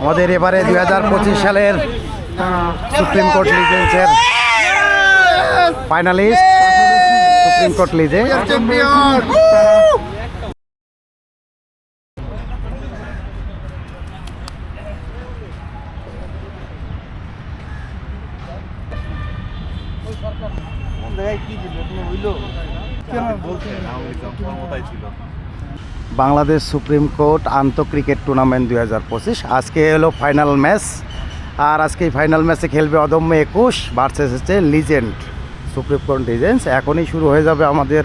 আমাদের এবারে দুই হাজার পঁচিশ সালের সুপ্রিম কোর্ট লিজেন্সের ফাইনালিস্ট সুপ্রিম কোর্ট লিজে। চ্যাম্পিয়ন বাংলাদেশ সুপ্রিম কোর্ট আন্ত ক্রিকেট টুর্নামেন্ট দুই হাজার পঁচিশ। আজকে হলো ফাইনাল ম্যাচ আর আজকে এই ফাইনাল ম্যাচে খেলবে অদম্য একুশ ভার্সেস হচ্ছে লিজেন্ড সুপ্রিম কোর্ট লিজেন্ডস এখনই শুরু হয়ে যাবে আমাদের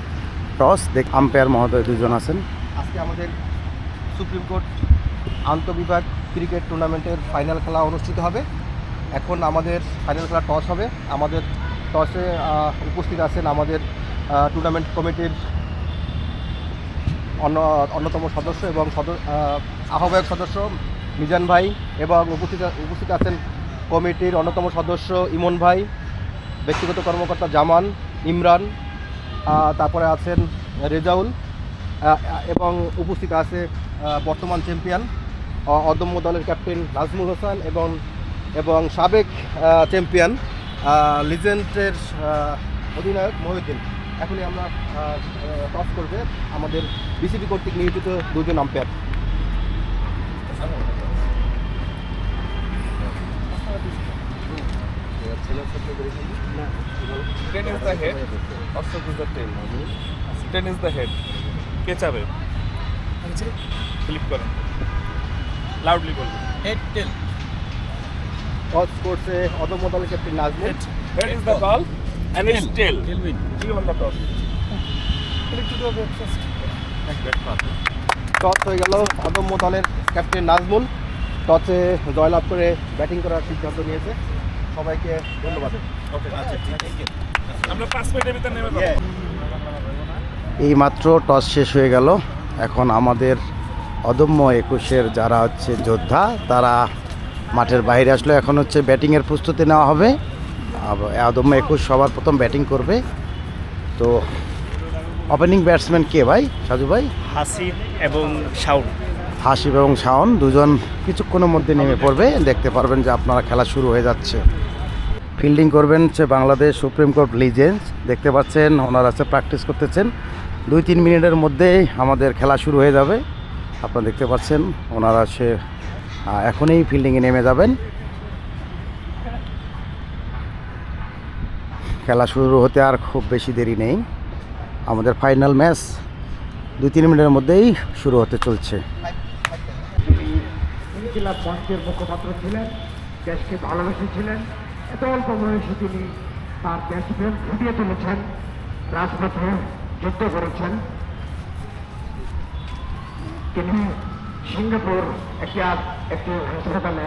টস দেখ আম্পায়ার মহোদয় দুজন আছেন। আজকে আমাদের সুপ্রিম কোর্ট আন্তঃবিভাগ ক্রিকেট টুর্নামেন্টের ফাইনাল খেলা অনুষ্ঠিত হবে। এখন আমাদের ফাইনাল খেলা টস হবে। আমাদের টসে উপস্থিত আছেন আমাদের টুর্নামেন্ট কমিটির অন্য, অন্যতম সদস্য এবং আহ্বায়ক সদস্য মিজান ভাই এবং উপস্থিত উপস্থিত আছেন কমিটির অন্যতম সদস্য ইমন ভাই, ব্যক্তিগত কর্মকর্তা জামান, ইমরান তারপরে আছেন রেজাউল এবং উপস্থিত আছে বর্তমান চ্যাম্পিয়ন অদম্য দলের ক্যাপ্টেন নাজমুল হোসেন এবং এবং সাবেক চ্যাম্পিয়ন লিজেন্ডের অধিনায়ক মহিউদ্দিন। এখনই আমরা টস করবে আমাদের বিসিবি কর্তৃক নিয়োজিত দুজন আম্পায়ার. কে চাবে? ফ্লিপ করেন। লাউডলি বলবেন। হেড টেল টস করছে অদম্য দলের captain Nazmul. Head is the ball and it's tail he won the toss toss হয়ে গেল অদম্য দলের ক্যাপ্টেন নাজমুল। টসে জয়লাভ করে ব্যাটিং করার সিদ্ধান্ত নিয়েছে। সবাইকে ধন্যবাদ। ওকে আচ্ছা ঠিক আছে। আমরা পাঁচ মিনিটের ভিতর নেমে যাব। এই মাত্র টস শেষ হয়ে গেল। এখন আমাদের অদম্য একুশের যারা হচ্ছে যোদ্ধা তারা মাঠের বাইরে আসলো। এখন হচ্ছে ব্যাটিংয়ের প্রস্তুতি নেওয়া হবে। অদম্য একুশ সবার প্রথম ব্যাটিং করবে। তো ওপেনিং ব্যাটসম্যান কে ভাই? সাজু ভাই? হাসিব এবং শাউন হাসিব এবং শাওন দুজন কিছুক্ষণের মধ্যে নেমে পড়বে। দেখতে পারবেন যে আপনারা খেলা শুরু হয়ে যাচ্ছে। ফিল্ডিং করবেন হচ্ছে বাংলাদেশ সুপ্রিম কোর্ট লিজেন্স। দেখতে পাচ্ছেন ওনারা আছে প্র্যাকটিস করতেছেন। দুই তিন মিনিটের মধ্যেই আমাদের খেলা শুরু হয়ে যাবে। আপনারা দেখতে পাচ্ছেন ওনারা সে এখনই ফিল্ডিংয়ে নেমে যাবেন। খেলা শুরু হতে আর খুব বেশি দেরি নেই। আমাদের ফাইনাল ম্যাচ দুই তিন মিনিটের মধ্যেই শুরু হতে চলছে। ভালোবেসেছিলেন তার যুদ্ধ করেছেন। সিঙ্গাপুর একটি একটি হাসপাতালে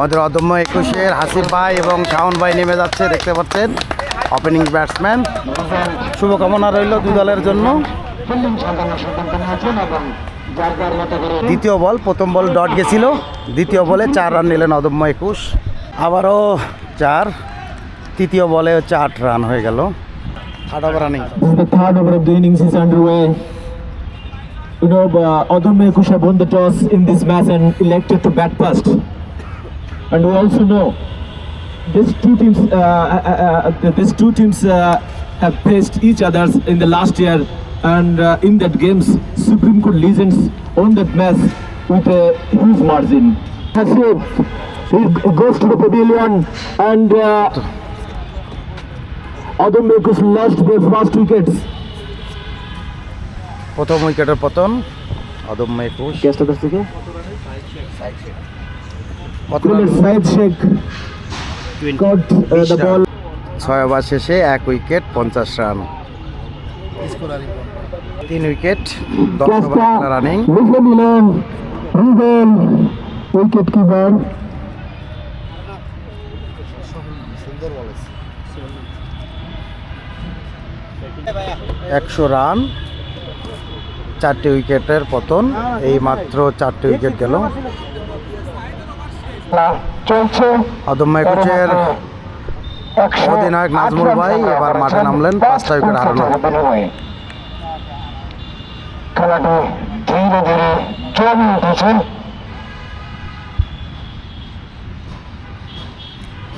আমাদের অদম্য একুশের হাসিব ভাই এবং শাওন ভাই নেমে যাচ্ছে দেখতে পাচ্ছেন। ওপেনিং ব্যাটসম্যান শুভকামনা রইল দুই দলের জন্য। দ্বিতীয় বল প্রথম বল ডট গেছিল। দ্বিতীয় বলে চার রান নিলেন অদম্য একুশ। আবারও চার। তৃতীয় বলে হচ্ছে আট রান হয়ে গেল। আট over running third over of the innings is underway. You know, uh, Odom Mekusha won the toss in this match and elected to bat first. And we also know these two teams, uh, uh, uh, these two teams uh, have faced each other in the last year, and uh, in that games, Supreme Court legends won that match with a huge margin. Hasib, he goes to the pavilion and. Uh, Odom Mekus lost their first wickets প্রথম উইকেটের পতন অদম্য একুশ ক্যাচটার কাছ থেকে got uh. ছয় over শেষে এক উইকেট পঞ্চাশ রান। তিন উইকেট দশ ওভার রানিং উইকেট কিপার একশো রান চারটি উইকেটের পতন এই মাত্র চারটি উইকেট গেল। অদম্য একুশের অধিনায়ক নাজমুল ভাই এবার মাঠে নামলেন পাঁচটা উইকেট হারানো খেলাটি ধীরে ধীরে জমে উঠেছে।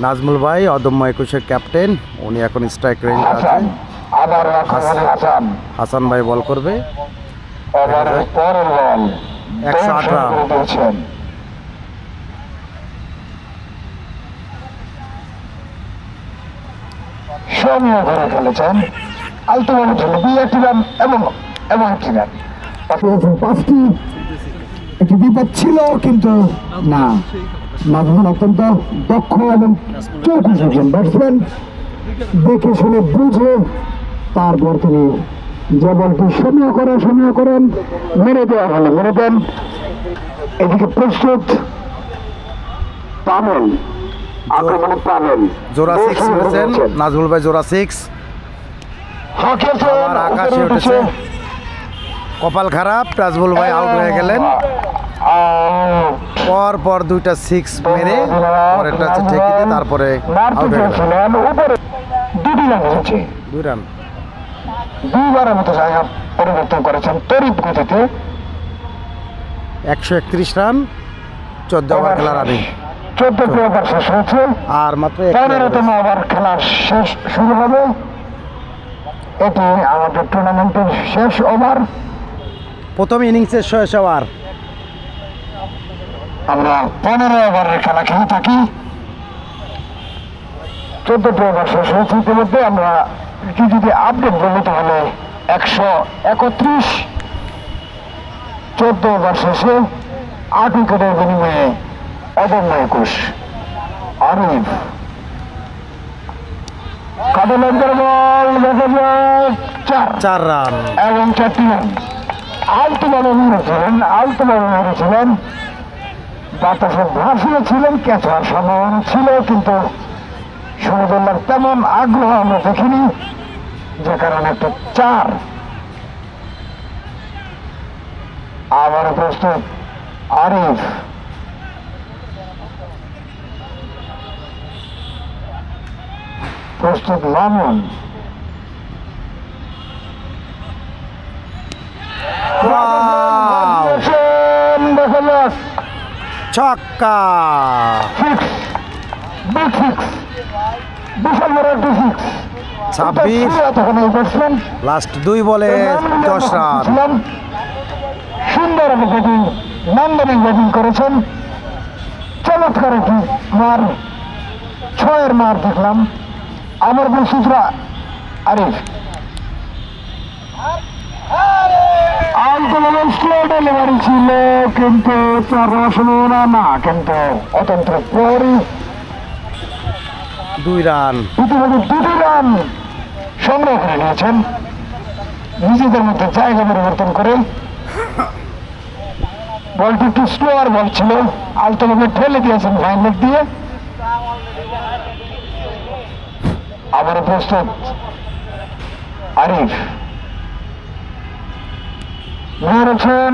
নাজমুল ভাই অদম্য একুশের ক্যাপ্টেন উনি এখন স্ট্রাইক রেঞ্জ আছে। হাসান হাসান। হাসান ভাই বল করবে। একশো আট রান। করে সমীয় ধরে খেলেছেন আলতোভাবে ছিল একটি রান এবং এবং একটি রান পাঁচটি, একটি বিপদ ছিল, কিন্তু না নাজমুল অত্যন্ত দক্ষ এবং চৌকুশ একজন ব্যাটসম্যান দেখে শুনে বুঝে তারপর তিনি যে বলটি সমীহ করেন সমীহ করেন মেরে দেওয়া হলো, মেরে দেন। এদিকে প্রস্তুত পাবেন আক্রমণে পাবেন জোড়া সিক্স মেরেছেন নাজমুল ভাই জোড়া সিক্স আবার আকাশে উঠেছে। কপাল খারাপ নাজমুল ভাই আউট হয়ে গেলেন। পর পর দুইটা সিক্স মেরে পরেরটা হচ্ছে ঠেকে দিয়ে তারপরে আউট হয়ে গেলেন। দুই রান দুইবারের মতো জায়গা পরিবর্তন করেছেন তরিপ গতিতে। একশো একত্রিশ রান চোদ্দ ওভার খেলা রানিং চোদ্দ ওভার শেষ হয়েছে। আর মাত্র পনেরোতম ওভার খেলার শেষ শুরু হবে। এটি আমাদের টুর্নামেন্টের শেষ ওভার। প্রথম ইনিংসের শেষ ওভার আমরা পনেরো ওভারের খেলা খেলে থাকি। চোদ্দটি ওভার শেষ হয়েছে ইতিমধ্যে। আমরা যদি আপডেট বলি তাহলে একশো একত্রিশ। চোদ্দ ওভার শেষে আট উইকেটের বিনিময়ে অদম্য একুশ আরিফ বল? চার। চার রান। এবং চারটি রান। আলতোভাবে মেরেছিলেন আলতোভাবে মেরেছিলেন বাতাসে ভাসিয়ে ছিলেন ক্যাচ হওয়ার সম্ভাবনা ছিল কিন্তু সমুদ্রের তেমন আগ্রহ আমরা দেখিনি যে কারণে একটা চার। আবার প্রস্তুত আরিফ প্রস্তুত যাক ছক্কা। ছাব্বিশ। লাস্ট দুই বলে দশ রান। সুন্দর ব্যাটিং নান্দনিক ব্যাটিং করেছেন। চমৎকার একটি মার ছয়ের মার দেখলাম। আমার আরিফ আলতোভাবে স্লো ডেলিভারি ছিল কিন্তু না কিন্তু অতন্ত্র পরই দুই রান। ইতিমধ্যে দুটি রান সংগ্রহ করে নিয়েছেন। নিজেদের মধ্যে জায়গা পরিবর্তন করে। বলটি একটু স্লোয়ার বল ছিল। আলতোভাবে ঠেলে দিয়েছেন ফাইনাল দিয়ে। আবার প্রস্তুত। আরিফ। মেরেছেন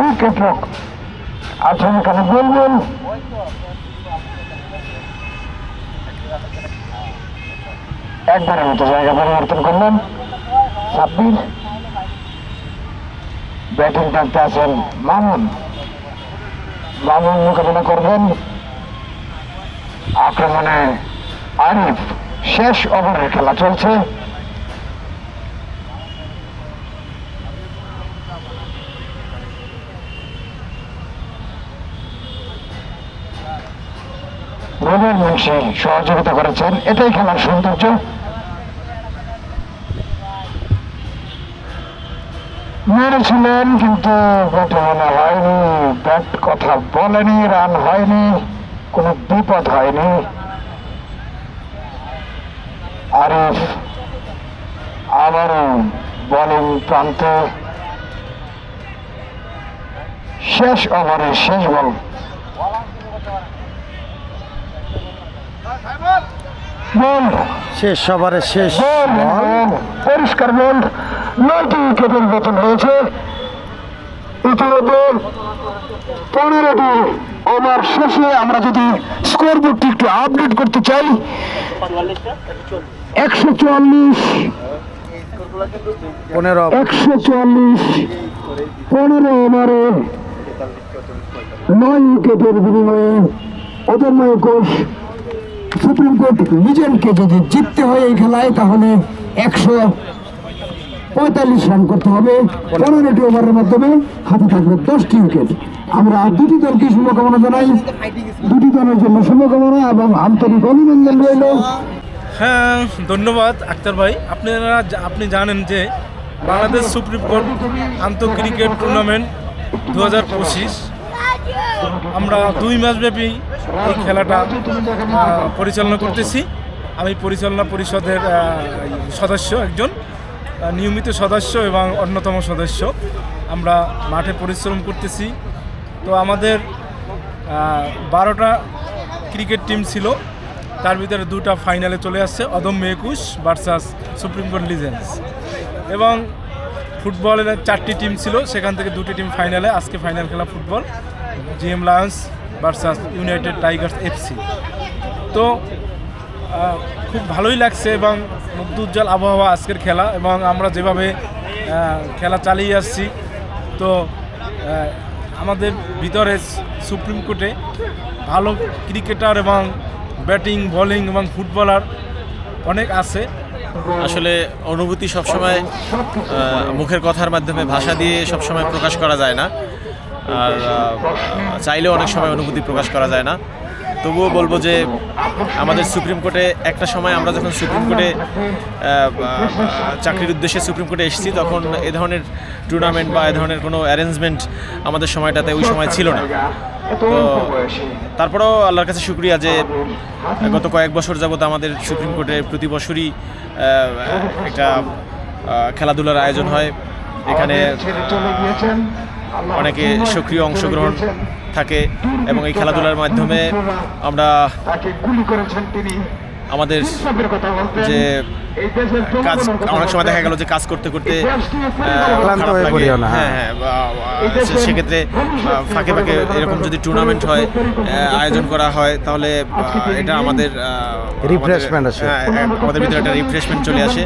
উইকেট রক। আছেন এখানে বলবেন একবারের মতো জায়গা পরিবর্তন করলেন সাব্বির। ব্যাটিং টানতে আছেন মামুন। মামুন মোকাবিলা করবেন। আক্রমণে আরিফ শেষ ওভারের খেলা চলছে। রবির মুন্সি সহযোগিতা করেছেন। এটাই খেলার সৌন্দর্য। মেরেছিলেন, কিন্তু ব্যাটে মনে হয়নি। ব্যাট কথা বলেনি, রান হয়নি, কোনো বিপদ হয়নি। আরিফ আবারও বলিং প্রান্তে শেষ ওভারে শেষ বল। বল। শেষ ওভারের শেষ বল। পরিষ্কার বল। নয়টি উইকেটের বেতন হয়েছে। ইতিমধ্যে পনেরোটি ওভার শেষে আমরা যদি স্কোর বুকটি একটু আপডেট করতে চাই একশো চুয়াল্লিশ পনেরো। একশো চুয়াল্লিশ পনেরো ওভারে নয় উইকেটের বিনিময়ে অদম্য কোষ সুপ্রিম কোর্ট লিজেন্ডকে যদি জিততে হয় এই খেলায় তাহলে একশো পঁয়তাল্লিশ রান করতে হবে। পনেরোটি ওভারের মাধ্যমে হাতে থাকবে দশটি উইকেট। আমরা দুটি দলকে শুভকামনা জানাই। দুটি দলের জন্য শুভকামনা এবং আন্তরিক অভিনন্দন রইল। হ্যাঁ ধন্যবাদ, আক্তার ভাই। আপনারা আপনি জানেন যে বাংলাদেশ সুপ্রিম কোর্ট আন্তঃ ক্রিকেট টুর্নামেন্ট দু হাজার পঁচিশ। আমরা দুই মাসব্যাপী এই খেলাটা পরিচালনা করতেছি। আমি পরিচালনা পরিষদের সদস্য একজন নিয়মিত সদস্য এবং অন্যতম সদস্য। আমরা মাঠে পরিশ্রম করতেছি। তো আমাদের বারোটা ক্রিকেট টিম ছিল। তার ভিতরে দুটা ফাইনালে চলে আসছে, অদম্য একুশ ভার্সাস সুপ্রিম কোর্ট লিজেন্স। এবং ফুটবলের চারটি টিম ছিল, সেখান থেকে দুটি টিম ফাইনালে, আজকে ফাইনাল খেলা football, GM lions versus united tigers FC. তো খুব ভালোই লাগছে এবং মুগ্ধোজ্জ্বল আবহাওয়া আজকের খেলা এবং আমরা যেভাবে খেলা চালিয়ে আসছি, তো আমাদের ভিতরে সুপ্রিম কোর্টে ভালো ক্রিকেটার এবং ব্যাটিং বোলিং এবং ফুটবলার অনেক আছে। আসলে অনুভূতি সবসময় মুখের কথার মাধ্যমে ভাষা দিয়ে সবসময় প্রকাশ করা যায় না। আর আহ, চাইলেও অনেক সময় অনুভূতি প্রকাশ করা যায় না। তবুও বলব যে আমাদের সুপ্রিম কোর্টে একটা সময় আমরা যখন সুপ্রিম কোর্টে চাকরির উদ্দেশ্যে সুপ্রিম কোর্টে এসেছি তখন এ ধরনের টুর্নামেন্ট বা এ ধরনের কোনো অ্যারেঞ্জমেন্ট আমাদের সময়টাতে ওই সময় ছিল না। তো তারপরেও আল্লাহর কাছে শুক্রিয়া যে গত কয়েক বছর যাবত আমাদের সুপ্রিম কোর্টে প্রতি বছরই একটা খেলাধুলার আয়োজন হয়। এখানে অনেকে সক্রিয় অংশগ্রহণ থাকে এবং এই খেলাধুলার মাধ্যমে আমরা আমাদের যে কাজ অনেক সময় দেখা গেল যে কাজ করতে করতে ক্লান্ত হয়ে। পড়িও না, হ্যাঁ হ্যাঁ। সে- সেক্ষেত্রে ফাঁকে ফাঁকে এরকম যদি টুর্নামেন্ট হয় আয়োজন করা হয় তাহলে এটা আমাদের Refreshment আসে। হ্যাঁ আমাদের ভিতরে একটা রিফ্রেশমেন্ট চলে আসে।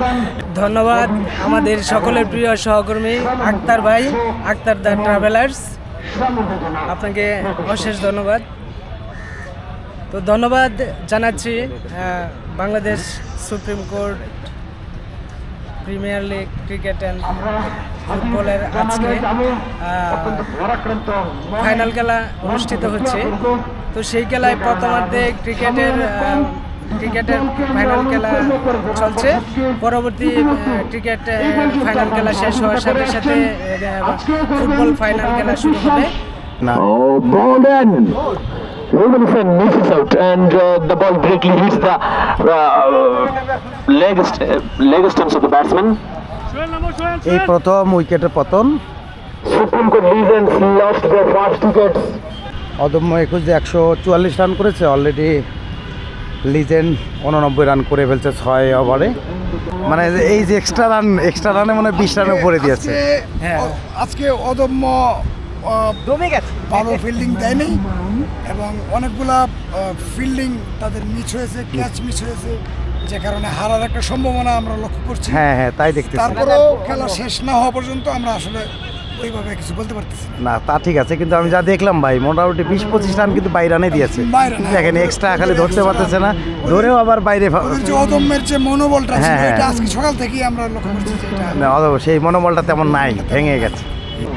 ধন্যবাদ আমাদের সকলের প্রিয় সহকর্মী আক্তার ভাই আক্তার দ্য ট্রাভেলার্স আপনাকে অশেষ ধন্যবাদ। তো ধন্যবাদ জানাচ্ছি Bangladesh supreme court premier league cricket and ফুটবলের আজকে ফাইনাল খেলা অনুষ্ঠিত হচ্ছে। তো সেই খেলায় প্রথমার্ধে ক্রিকেটের ক্রিকেটের ফাইনাল খেলা চলছে। পরবর্তী ক্রিকেট ফাইনাল খেলা শেষ হওয়ার সাথে সাথে ফুটবল ফাইনাল খেলা শুরু হবে। Oh. Wilson misses out, and uh, the ball directly hits the uh, leg, st- leg stumps of the batsman. এই প্রথম উইকেটের পতন Supreme Court Legends lost their first wickets. অদম্য একুশ যে একশো চুয়াল্লিশ রান করেছে অলরেডি লিজেন্ড উননব্বই রান করে ফেলছে ছয় ওভারে মানে এই যে এক্সট্রা রান এক্সট্রা রানে মানে বিশ রান উপরে দিয়েছে হ্যাঁ আজকে অদম্য গেছে ভালো ফিল্ডিং দেয়নি এবং অনেকগুলা ফিল্ডিং তাদের মিস হয়েছে ক্যাচ মিস হয়েছে যে কারণে হারার একটা সম্ভাবনা আমরা লক্ষ্য করছি। হ্যাঁ হ্যাঁ তাই দেখতেছি। তারপরেও খেলা শেষ না হওয়া পর্যন্ত আমরা আসলে ওইভাবে কিছু বলতে পারতেছি না। তা ঠিক আছে কিন্তু আমি যা দেখলাম ভাই মোটামুটি বিশ পঁচিশ রান কিন্তু বাইরে রানে দিয়েছে। দেখেন এক্সট্রা খালি ধরতে পারতেছে না ধরেও আবার বাইরে যে অদম্যের যে মনোবলটা হ্যাঁ, হ্যাঁ। আজকে সকাল থেকেই আমরা লক্ষ্য করছি না, সেই মনোবলটা তেমন নাই ভেঙে গেছে।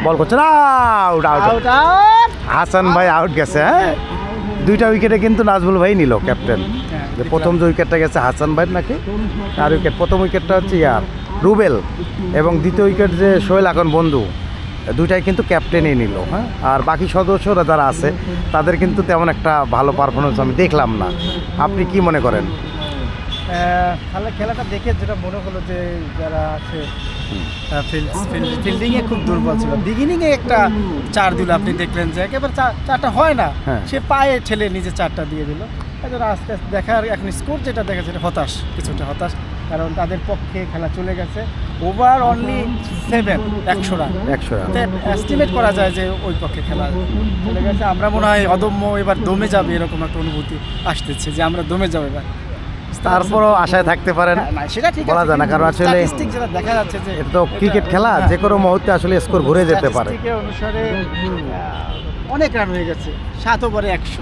বল করছে আউট আউট হাসান ভাই আউট গেছে হ্যাঁ? দুইটা উইকেটে কিন্তু নাজমুল ভাই নিল ক্যাপ্টেন যে প্রথম যে উইকেটটা গেছে হাসান ভাই নাকি আর উইকেট প্রথম উইকেটটা হচ্ছে ইয়ার রুবেল। এবং দ্বিতীয় উইকেট যে সোহেল এখন বন্ধু দুইটাই কিন্তু ক্যাপ্টেনই নিল হ্যাঁ? আর বাকি সদস্যরা যারা আছে তাদের কিন্তু তেমন একটা ভালো পারফরমেন্স আমি দেখলাম না। আপনি কি মনে করেন? খেলা খেলাটা দেখে যেটা মনে হলো যে যারা আছে ফিল্ডিংয়ে খুব দুর্বল ছিল। বিগিনিংয়ে একটা চার দিল আপনি দেখলেন যে একেবারে চারটা হয় না। হ্যাঁ। সে পায়ে ঠেলে নিজে চারটা দিয়ে দিল। এই আস্তে আস্তে দেখার এখন স্কোর যেটা দেখা যেটা হতাশ কিছুটা হতাশ। কারণ তাদের পক্ষে খেলা চলে গেছে। ওভার অনলি সেভেন একশো রান একশো রান এস্টিমেট করা যায় যে ওই পক্ষে খেলা চলে গেছে। আমরা মনে হয় অদম্য এবার দমে যাবে এরকম একটা অনুভূতি আসতেছে যে আমরা দমে যাব এবার। তারপরও আশায় থাকতে পারেন না সেটা ঠিক বলা যায় না, কারণ আসলে যেটা দেখা যাচ্ছে যে এটা তো ক্রিকেট খেলা হ্যাঁ, যে কোনো মুহূর্তে আসলে স্কোর ঘুরে যেতে পারে। অনুসারে অনেক রান হয়ে গেছে সাত ওভারে একশো।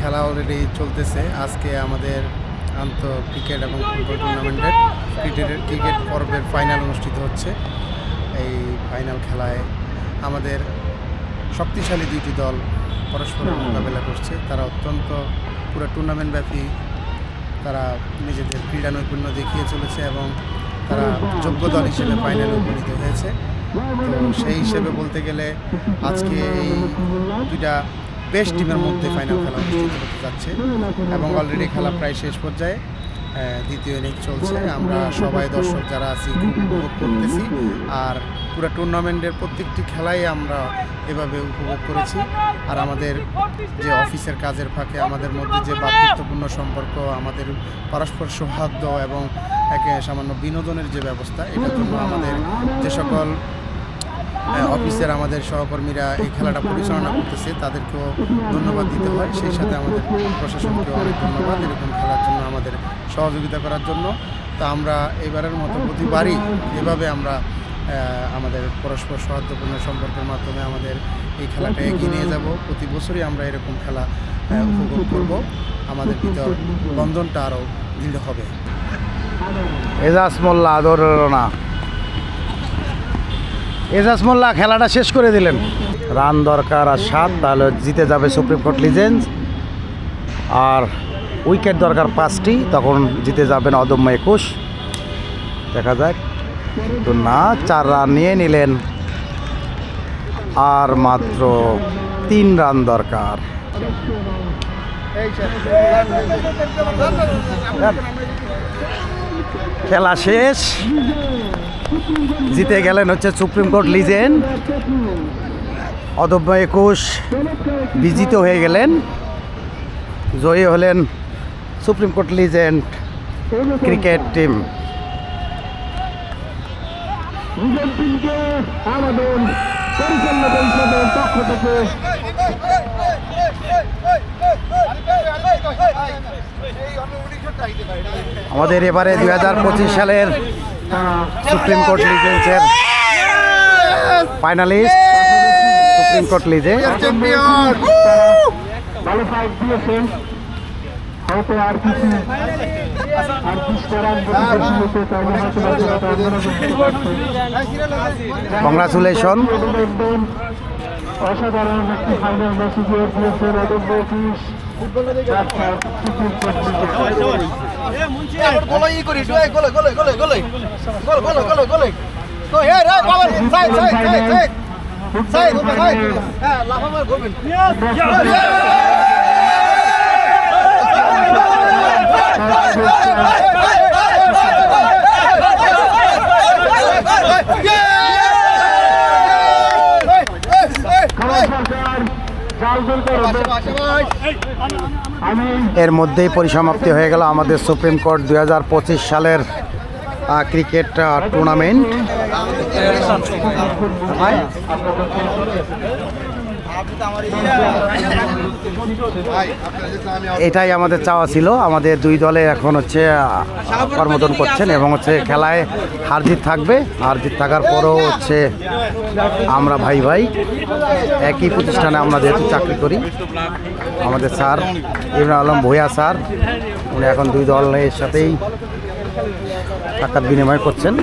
খেলা অলরেডি চলতেছে। আজকে আমাদের আন্ত ক্রিকেট এবং ফুটবল টুর্নামেন্টের ক্রিকেটের ক্রিকেট পর্বের ফাইনাল অনুষ্ঠিত হচ্ছে। এই ফাইনাল খেলায় আমাদের শক্তিশালী দুইটি দল পরস্পরের মোকাবেলা করছে। তারা অত্যন্ত পুরো টুর্নামেন্ট ব্যাপী তারা নিজেদের ক্রীড়া নৈপুণ্য দেখিয়ে চলেছে এবং তারা যোগ্য দল হিসেবে ফাইনালে উপনীত হয়েছে। তো সেই হিসেবে বলতে গেলে আজকে এই দুইটা বেস্ট টিমের মধ্যে ফাইনাল খেলা অনুষ্ঠিত যাচ্ছে এবং অলরেডি খেলা প্রায় শেষ পর্যায়ে দ্বিতীয় ইনিংস চলছে। আমরা সবাই দর্শক যারা আছি খুব উপভোগ করতেছি। আর পুরো টুর্নামেন্টের প্রত্যেকটি খেলাই আমরা এভাবে উপভোগ করেছি। আর আমাদের যে অফিসের কাজের ফাঁকে আমাদের মধ্যে যে বাধ্যত্বপূর্ণ সম্পর্ক, আমাদের পারস্পর সৌহার্দ্য এবং একে সামান্য বিনোদনের যে ব্যবস্থা, এটার জন্য আমাদের যে সকল অফিসের আমাদের সহকর্মীরা এই খেলাটা পরিচালনা করতেছে, তাদেরকেও ধন্যবাদ দিতে হয়। সেই সাথে আমাদের প্রশাসনকেও অনেক ধন্যবাদ এরকম খেলার জন্য আমাদের সহযোগিতা করার জন্য। তা আমরা এবারের মতো প্রতিবারই এভাবে আমরা আমাদের পরস্পর সৌহার্দ্যপূর্ণ সম্পর্কের মাধ্যমে আমাদের এই খেলাটা এগিয়ে নিয়ে যাব। প্রতি বছরই আমরা এরকম খেলা উপভোগ করব। আমাদের ভিতর বন্ধনটা আরও দৃঢ় হবে। এজাজ মোল্লা আদর না। এজাজ মোল্লা খেলাটা শেষ করে দিলেন। রান দরকার আর সাত তাহলে জিতে যাবে সুপ্রিম কোর্ট লিজেন্স আর উইকেট দরকার পাঁচটি তখন জিতে যাবেন অদম্য একুশ। দেখা যাক। তো না চার রান নিয়ে নিলেন। আর মাত্র তিন রান দরকার। খেলা শেষ। জিতে গেলেন হচ্ছে সুপ্রিম কোর্ট লিজেন্ড। অদম্য একুশ বিজিত হয়ে গেলেন। জয়ী হলেন supreme court legend cricket team. আমাদের পরিচালনা পরিষদের পক্ষ থেকে আমাদের এবারে দুই হাজার পঁচিশ সালের সুপ্রিম কোর্ট লিজেন্সের ফাইনালিস্ট সুপ্রিম কোর্ট লিজে ভালো ফাইট দিয়েছেন হয়তো আর কিছু কংগ্রাচুলেশন অভিনন্দন। অসাধারণ একটি ফাইনাল ম্যাচ এর মধ্যেই পরিসমাপ্তি হয়ে গেল আমাদের সুপ্রিম কোর্ট দু হাজার পঁচিশ সালের ক্রিকেট টুর্নামেন্ট এটাই আমাদের চাওয়া ছিল। আমাদের দুই দলে এখন হচ্ছে কর্মদন করছেন এবং হচ্ছে খেলায় হারজিত থাকবে। হারজিত থাকার পরেও হচ্ছে আমরা ভাই ভাই। একই প্রতিষ্ঠানে আমরা যেহেতু চাকরি করি, আমাদের স্যার ইমরান আলম ভূয়া স্যার, উনি এখন দুই দলের সাথেই সাক্ষাৎ বিনিময় করছেন।